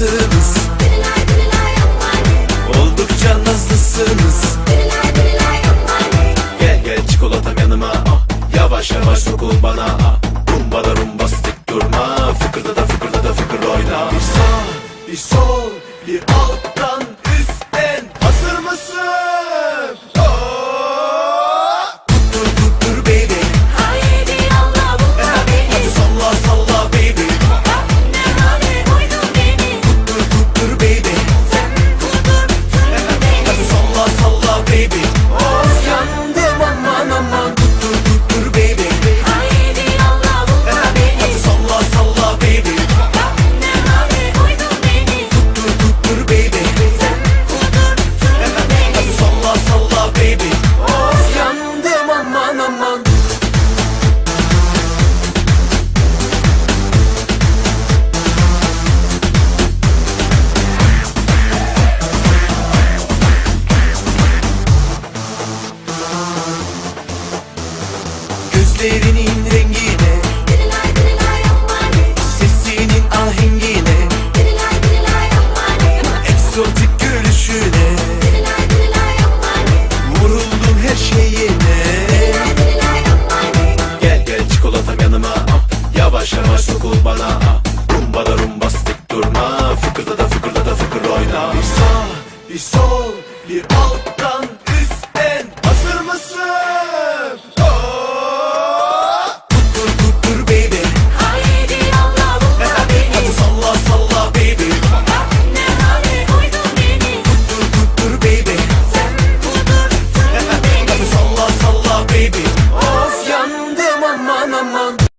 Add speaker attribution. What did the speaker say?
Speaker 1: tatlısınız Oldukça nazlısınız Gel gel çikolata yanıma. Ah Yavaş yavaş sokul bana. Ah Rumbada rumbastik durma. Fıkırda da fıkırda da fıkır oyna. Bir sağ bir sol bir alttan üstten. Hazır mısın? Gözlerinin rengine. Sesinin ahengine.
Speaker 2: Dirilay dirilay ammani
Speaker 1: Eksotik gülüşüne. Vuruldum her şeyine. Gel gel çikolatam yanıma. Ah. Yavaş yavaş sokul bana. Ah. Rumba da rumba stick durma. Fıkırda da fıkırda da fıkır oyna. Bir sağ bir sol bir alt